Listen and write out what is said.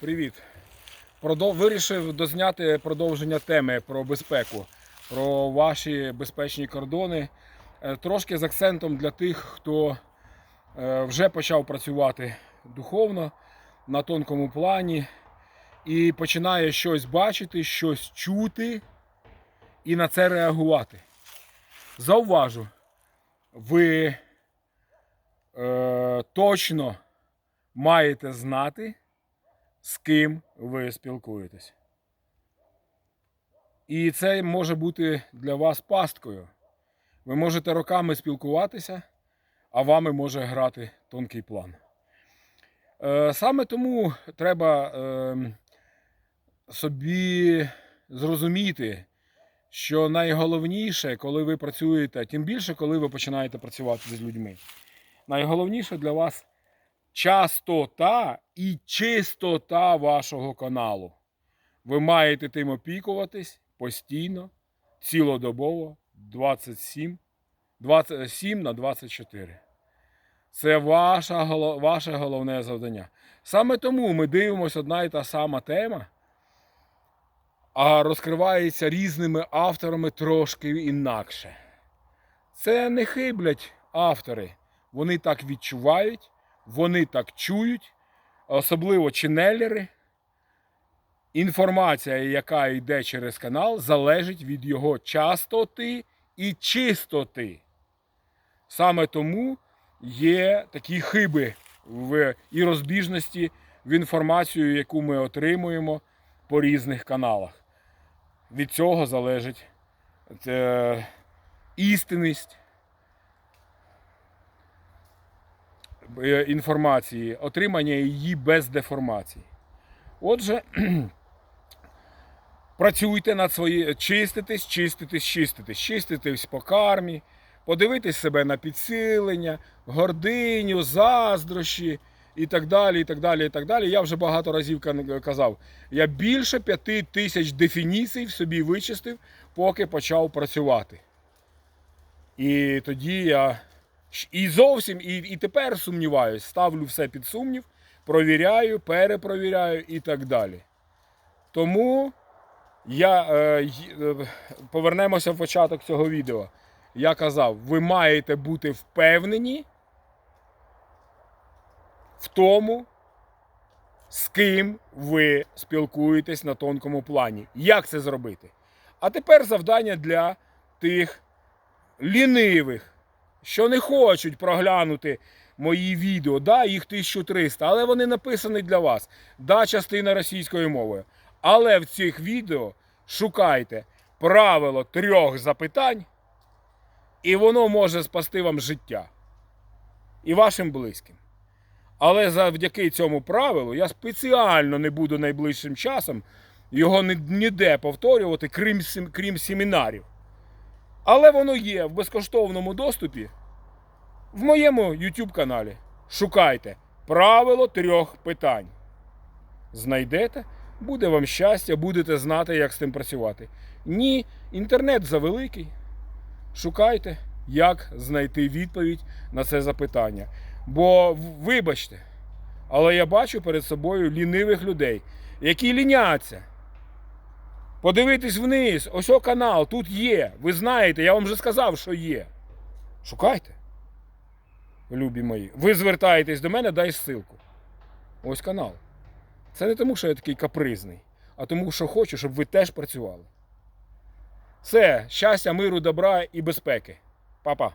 Привіт. Продов... Вирішив дозняти продовження теми про безпеку, про ваші безпечні кордони. Е, Трошки з акцентом для тих, хто е, вже почав працювати духовно на тонкому плані і починає щось бачити, щось чути і на це реагувати. Зауважу, ви е, точно маєте знати, з ким ви спілкуєтесь. І це може бути для вас пасткою. Ви можете роками спілкуватися, а вами може грати тонкий план. Е, Саме тому треба е, собі зрозуміти, що найголовніше, коли ви працюєте, тим більше, коли ви починаєте працювати з людьми. Найголовніше для вас частота і чистота вашого каналу. Ви маєте тим опікуватись постійно, цілодобово, 27, 27 на 24. Це ваша, ваше головне завдання. Саме тому ми дивимося одна і та сама тема, а розкривається різними авторами трошки інакше. Це не хиблять автори. Вони так відчувають, вони так чують, особливо ченелери. Інформація, яка йде через канал, залежить від його частоти і чистоти. Саме тому є такі хиби в і розбіжності в інформацію, яку ми отримуємо по різних каналах. Від цього залежить е, істинність е, інформації, отримання її без деформації. Отже, працюйте над свої, чиститесь, чиститесь, чиститесь, чиститесь по кармі, подивитись себе на підсилення, гординю, заздрощі і так далі. і так далі, і так далі. Я вже багато разів казав. Я більше п'яти тисяч дефініцій в собі вичистив, поки почав працювати. І тоді я і зовсім, і, і тепер сумніваюсь, ставлю все під сумнів, провіряю, перепровіряю і так далі. Тому я е, е, повернемося в початок цього відео. Я казав, ви маєте бути впевнені в тому, з ким ви спілкуєтесь на тонкому плані. Як це зробити? А тепер завдання для тих лінивих, що не хочуть проглянути мої відео. Да, їх 1300, але вони написані для вас. Да, частина російською мовою. Але в цих відео шукайте правило трьох запитань, і воно може спасти вам життя і вашим близьким. Але завдяки цьому правилу я спеціально не буду найближчим часом його ніде повторювати, крім, крім семінарів. Але воно є в безкоштовному доступі в моєму YouTube каналі. Шукайте правило трьох питань. Знайдете, буде вам щастя, будете знати, як з тим працювати. Ні, інтернет завеликий. Шукайте, як знайти відповідь на це запитання. Бо, вибачте, але я бачу перед собою лінивих людей, які ліняться. Подивитись вниз, ось о канал, тут є. Ви знаєте, я вам вже сказав, що є. Шукайте. Любі мої. Ви звертаєтесь до мене, дай ссылку. Ось канал. Це не тому, що я такий капризний, а тому, що хочу, щоб ви теж працювали. Все, щастя, миру, добра і безпеки. Па-па.